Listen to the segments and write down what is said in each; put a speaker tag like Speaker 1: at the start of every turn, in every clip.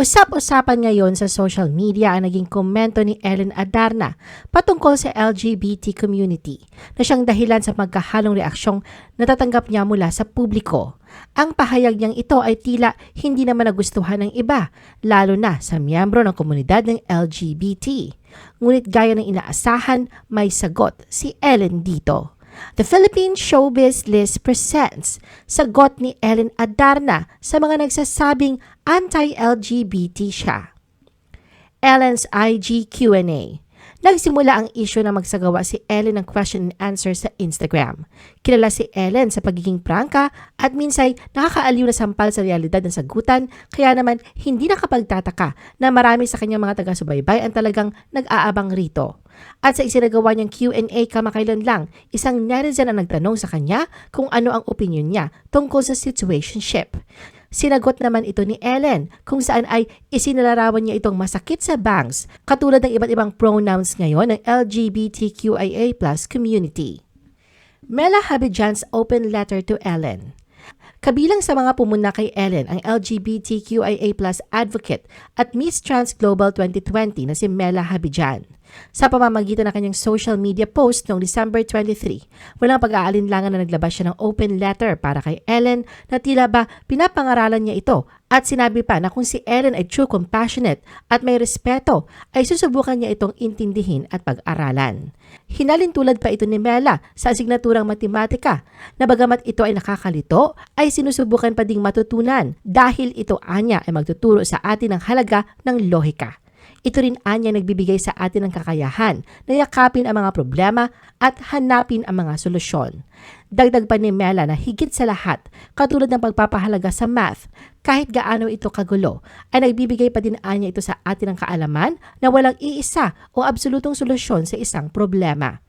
Speaker 1: Usap-usapan ngayon sa social media ang naging komento ni Ellen Adarna patungkol sa LGBT community na siyang dahilan sa magkahalong reaksyong natatanggap niya mula sa publiko. Ang pahayag niyang ito ay tila hindi naman nagustuhan ng iba, lalo na sa miyembro ng komunidad ng LGBT. Ngunit gaya ng inaasahan, may sagot si Ellen dito. The Philippine Showbiz List presents sagot ni Ellen Adarna sa mga nagsasabing anti-LGBT siya. Ellen's IG Q&A Nagsimula ang issue na magsagawa si Ellen ng question and answer sa Instagram. Kilala si Ellen sa pagiging prangka at minsay nakakaaliw na sampal sa realidad ng sagutan kaya naman hindi nakapagtataka na marami sa kanyang mga taga-subaybay ang talagang nag-aabang rito. At sa isinagawa niyang Q&A kamakailan lang, isang netizen ang nagtanong sa kanya kung ano ang opinion niya tungkol sa situationship. Sinagot naman ito ni Ellen kung saan ay isinalarawan niya itong masakit sa bangs katulad ng iba't ibang pronouns ngayon ng LGBTQIA plus community. Mela Habijan's open letter to Ellen. Kabilang sa mga pumuna kay Ellen ang LGBTQIA plus advocate at Miss Trans Global 2020 na si Mela Habijan. Sa pamamagitan ng kanyang social media post noong December 23, walang pag-aalinlangan na naglabas siya ng open letter para kay Ellen na tila ba pinapangaralan niya ito at sinabi pa na kung si Ellen ay true compassionate at may respeto, ay susubukan niya itong intindihin at pag-aralan. Hinalin tulad pa ito ni Mela sa asignaturang matematika na bagamat ito ay nakakalito, ay sinusubukan pa ding matutunan dahil ito anya ay magtuturo sa atin ng halaga ng lohika. Ito rin anya nagbibigay sa atin ng kakayahan na yakapin ang mga problema at hanapin ang mga solusyon. Dagdag pa ni Mela na higit sa lahat, katulad ng pagpapahalaga sa math, kahit gaano ito kagulo, ay nagbibigay pa din anya ito sa atin ng kaalaman na walang iisa o absolutong solusyon sa isang problema.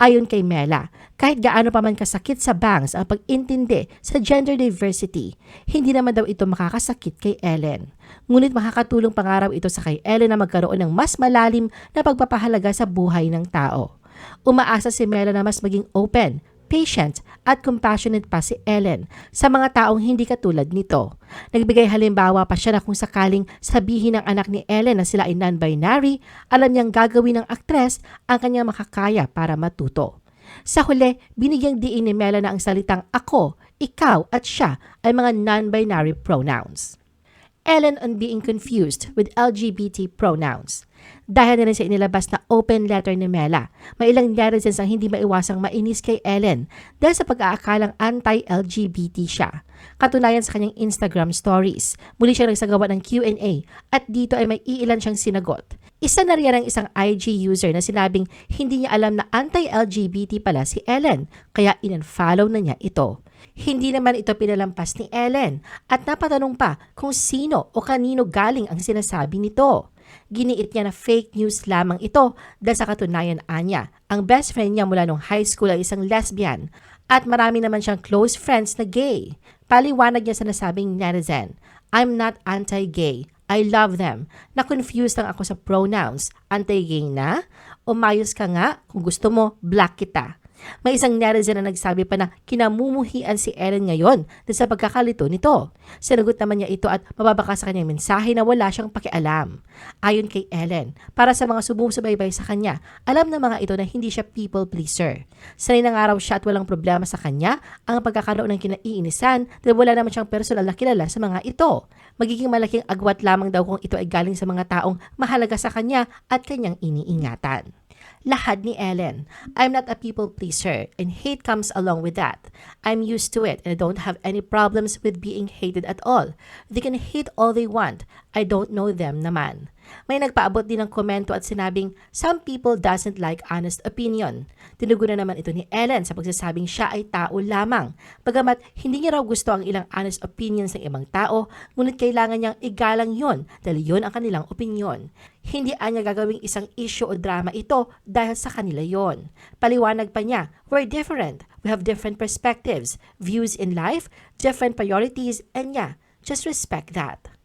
Speaker 1: Ayon kay Mela, kahit gaano pa man kasakit sa bangs ang pag-intindi sa gender diversity, hindi naman daw ito makakasakit kay Ellen. Ngunit makakatulong pangaraw ito sa kay Ellen na magkaroon ng mas malalim na pagpapahalaga sa buhay ng tao. Umaasa si Mela na mas maging open, patient at compassionate pa si Ellen sa mga taong hindi katulad nito. Nagbigay halimbawa pa siya na kung sakaling sabihin ng anak ni Ellen na sila ay non-binary, alam niyang gagawin ng aktres ang kanyang makakaya para matuto. Sa huli, binigyang diin ni Mela na ang salitang ako, ikaw at siya ay mga non-binary pronouns. Ellen on being confused with LGBT pronouns. Dahil na rin sa inilabas na open letter ni Mela, may ilang netizens ang hindi maiwasang mainis kay Ellen dahil sa pag-aakalang anti-LGBT siya. Katunayan sa kanyang Instagram stories, muli siya nagsagawa ng Q&A at dito ay may iilan siyang sinagot. Isa na riyan ang isang IG user na sinabing hindi niya alam na anti-LGBT pala si Ellen, kaya in-unfollow na niya ito. Hindi naman ito pinalampas ni Ellen at napatanong pa kung sino o kanino galing ang sinasabi nito. Giniit niya na fake news lamang ito dahil sa katunayan anya. Ang best friend niya mula nung high school ay isang lesbian at marami naman siyang close friends na gay. Paliwanag niya sa nasabing netizen, I'm not anti-gay. I love them. Na-confused lang ako sa pronouns. Anti-gay na? Umayos ka nga. Kung gusto mo, black kita. May isang netizen na nagsabi pa na kinamumuhian si Ellen ngayon dahil sa pagkakalito nito. Sinagot naman niya ito at mababaka sa kanyang mensahe na wala siyang pakialam. Ayon kay Ellen, para sa mga sumusubaybay sa kanya, alam na mga ito na hindi siya people pleaser. Sanay ng araw siya at walang problema sa kanya ang pagkakaroon ng kinaiinisan dahil wala naman siyang personal na kilala sa mga ito. Magiging malaking agwat lamang daw kung ito ay galing sa mga taong mahalaga sa kanya at kanyang iniingatan lahad ni Ellen. I'm not a people pleaser and hate comes along with that. I'm used to it and I don't have any problems with being hated at all. They can hate all they want. I don't know them naman. May nagpaabot din ng komento at sinabing, some people doesn't like honest opinion. Tinugunan naman ito ni Ellen sa pagsasabing siya ay tao lamang. Bagamat hindi niya raw gusto ang ilang honest opinions ng ibang tao, ngunit kailangan niyang igalang yon dahil yon ang kanilang opinion. Hindi anya gagawing isang issue o drama ito dahil sa kanila yon. Paliwanag pa niya, we're different. We have different perspectives, views in life, different priorities, and yeah, just respect that.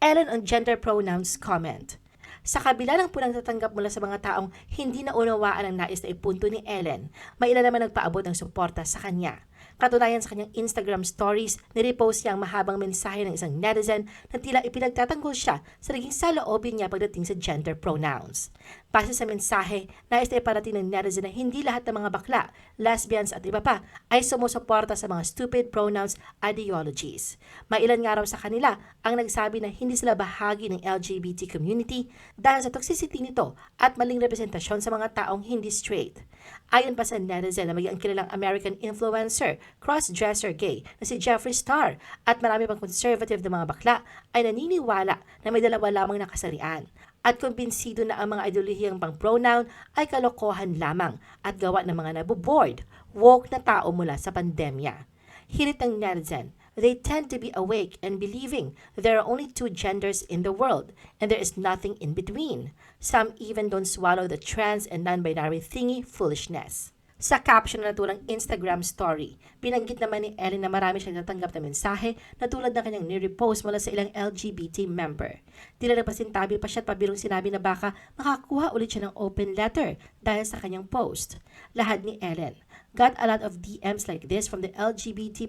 Speaker 1: Ellen on gender pronouns comment. Sa kabila ng punang tatanggap mula sa mga taong hindi na unawaan ang nais na ipunto ni Ellen, may ilan naman nagpaabot ng suporta sa kanya. Katunayan sa kanyang Instagram stories, nirepost niya ang mahabang mensahe ng isang netizen na tila ipinagtatanggol siya sa naging saloobin niya pagdating sa gender pronouns. Base sa mensahe, nais na iparating ng netizen na hindi lahat ng mga bakla, lesbians at iba pa ay sumusuporta sa mga stupid pronouns ideologies. Mailan nga raw sa kanila ang nagsabi na hindi sila bahagi ng LGBT community dahil sa toxicity nito at maling representasyon sa mga taong hindi straight. Ayon pa sa netizen na maging ang kilalang American influencer, cross-dresser gay na si Jeffree Star at marami pang conservative na mga bakla ay naniniwala na may dalawa lamang na kasarian at kumbinsido na ang mga ideolohiyang pang pronoun ay kalokohan lamang at gawa ng mga nabuboard, woke na tao mula sa pandemya. Hirit ng netizen, they tend to be awake and believing there are only two genders in the world and there is nothing in between. Some even don't swallow the trans and non-binary thingy foolishness. Sa caption na natulang Instagram story, binanggit naman ni Ellen na marami siyang natanggap na mensahe na tulad ng kanyang nirepost mula sa ilang LGBT member. Tila nagpasintabi pa siya at pabirong sinabi na baka makakuha ulit siya ng open letter dahil sa kanyang post. Lahad ni Ellen, got a lot of DMs like this from the LGBT+,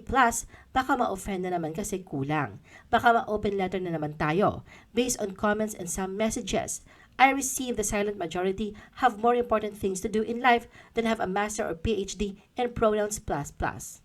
Speaker 1: baka ma-offend na naman kasi kulang. Baka ma-open letter na naman tayo. Based on comments and some messages, I receive the silent majority have more important things to do in life than have a master or PhD in pronouns plus plus.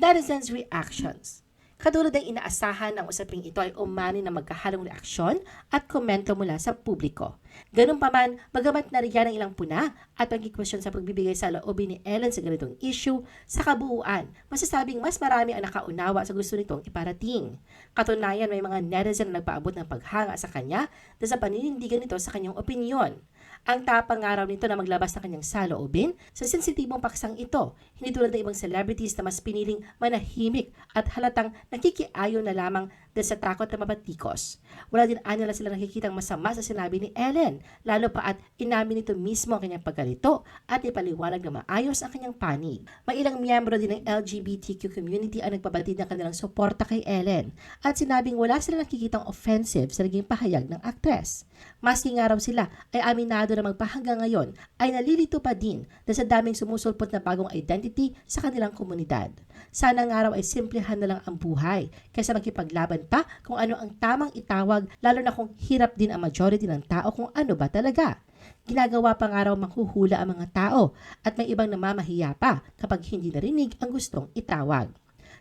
Speaker 1: Netizens' reactions. Katulad ng inaasahan ang usaping ito ay umani na magkahalong reaksyon at komento mula sa publiko. Ganun pa man, bagamat nariyan ang ilang puna at pagkikwestiyon sa pagbibigay sa loobin ni Ellen sa ganitong issue, sa kabuuan, masasabing mas marami ang nakaunawa sa gusto nitong iparating. Katunayan, may mga netizen na nagpaabot ng paghanga sa kanya dahil sa paninindigan nito sa kanyang opinyon. Ang tapang araw nito na maglabas ng kanyang saloobin sa sensitibong paksang ito, hindi tulad ng ibang celebrities na mas piniling manahimik at halatang nakikiayo na lamang dahil sa takot na mabatikos. Wala din anila sila nakikitang masama sa sinabi ni Ellen, lalo pa at inamin nito mismo ang kanyang pagkalito at ipaliwanag na maayos ang kanyang panig. May ilang miyembro din ng LGBTQ community ang nagpabatid ng kanilang suporta kay Ellen at sinabing wala sila nakikitang offensive sa naging pahayag ng aktres. Maski nga raw sila ay aminado na magpahanggang ngayon ay nalilito pa din dahil sa daming sumusulpot na bagong identity sa kanilang komunidad. Sana nga raw ay simplehan na lang ang buhay kaysa magkipaglaban pa kung ano ang tamang itawag lalo na kung hirap din ang majority ng tao kung ano ba talaga. Ginagawa pa nga raw manghuhula ang mga tao at may ibang namamahiya pa kapag hindi narinig ang gustong itawag.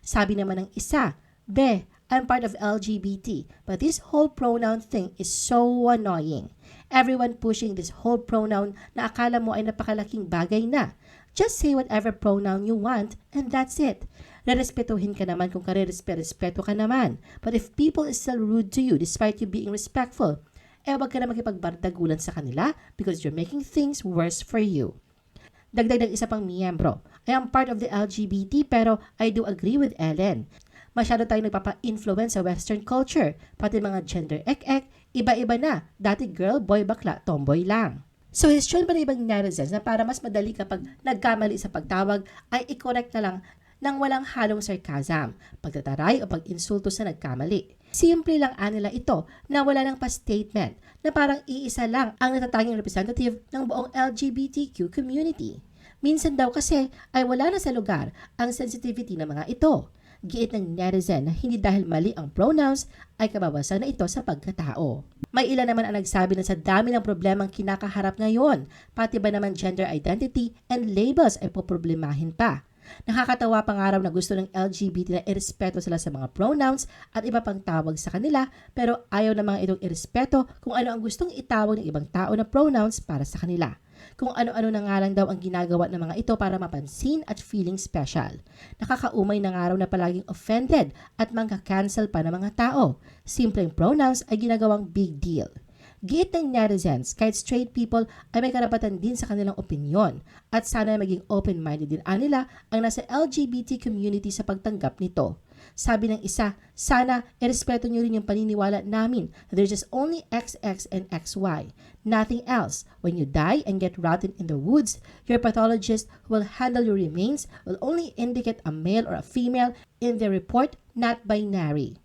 Speaker 1: Sabi naman ng isa, Be, I'm part of LGBT, but this whole pronoun thing is so annoying. Everyone pushing this whole pronoun na akala mo ay napakalaking bagay na. Just say whatever pronoun you want and that's it. Rerespetuhin ka naman kung kare-respeto ka naman. But if people is still rude to you despite you being respectful, eh wag ka na makipagbardagulan sa kanila because you're making things worse for you. Dagdag ng isa pang miyembro, I am part of the LGBT pero I do agree with Ellen masyado tayong nagpapa-influence sa western culture, pati mga gender ek-ek, iba-iba na. Dati girl, boy, bakla, tomboy lang. So, histyon pa ng netizens na para mas madali kapag nagkamali sa pagtawag ay i-correct na lang nang walang halong sarcasm, pagtataray o pag-insulto sa nagkamali. Simple lang anila ito na wala ng pa-statement na parang iisa lang ang natatanging representative ng buong LGBTQ community. Minsan daw kasi ay wala na sa lugar ang sensitivity ng mga ito. Giit ng netizen na hindi dahil mali ang pronouns ay kabawasan na ito sa pagkatao. May ilan naman ang nagsabi na sa dami ng problemang kinakaharap ngayon, pati ba naman gender identity and labels ay poproblemahin pa. Nakakatawa pang araw na gusto ng LGBT na irespeto sila sa mga pronouns at iba pang tawag sa kanila pero ayaw na mga itong irespeto kung ano ang gustong itawag ng ibang tao na pronouns para sa kanila kung ano-ano na nga lang daw ang ginagawa ng mga ito para mapansin at feeling special. Nakakaumay na nga raw na palaging offended at mangka-cancel pa ng mga tao. Simpleng pronouns ay ginagawang big deal. Giit ng netizens, kahit straight people ay may karapatan din sa kanilang opinion at sana maging open-minded din nila ang nasa LGBT community sa pagtanggap nito. Sabi ng isa, sana irespeto nyo rin yung paniniwala namin there's just only XX and XY, nothing else. When you die and get rotted in the woods, your pathologist who will handle your remains will only indicate a male or a female in their report, not binary.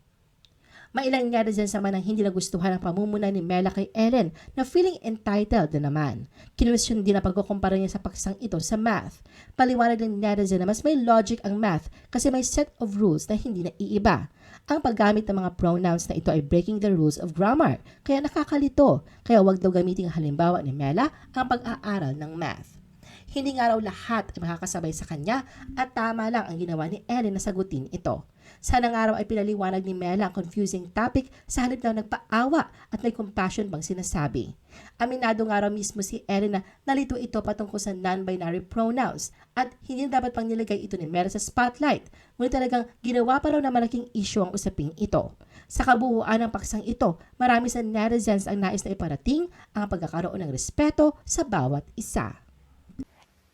Speaker 1: Mailang netizens naman ang hindi nagustuhan ang pamumuno ni Mela kay Ellen na feeling entitled na naman. Kinwestiyon din ang pagkukumpara niya sa paksang ito sa math. Paliwanag ng netizen na mas may logic ang math kasi may set of rules na hindi na iiba. Ang paggamit ng mga pronouns na ito ay breaking the rules of grammar, kaya nakakalito. Kaya wag daw gamitin ang halimbawa ni Mela ang pag-aaral ng math. Hindi nga raw lahat ay makakasabay sa kanya at tama lang ang ginawa ni Ellen na sagutin ito. Sana nga raw ay pinaliwanag ni Mela ang confusing topic sa halip daw nagpaawa at may compassion bang sinasabi. Aminado nga raw mismo si Ellen na nalito ito patungkol sa non-binary pronouns at hindi na dapat pang nilagay ito ni Mela sa spotlight. Ngunit talagang ginawa pa raw na malaking issue ang usaping ito. Sa kabuuan ng paksang ito, marami sa netizens ang nais na iparating ang pagkakaroon ng respeto sa bawat isa.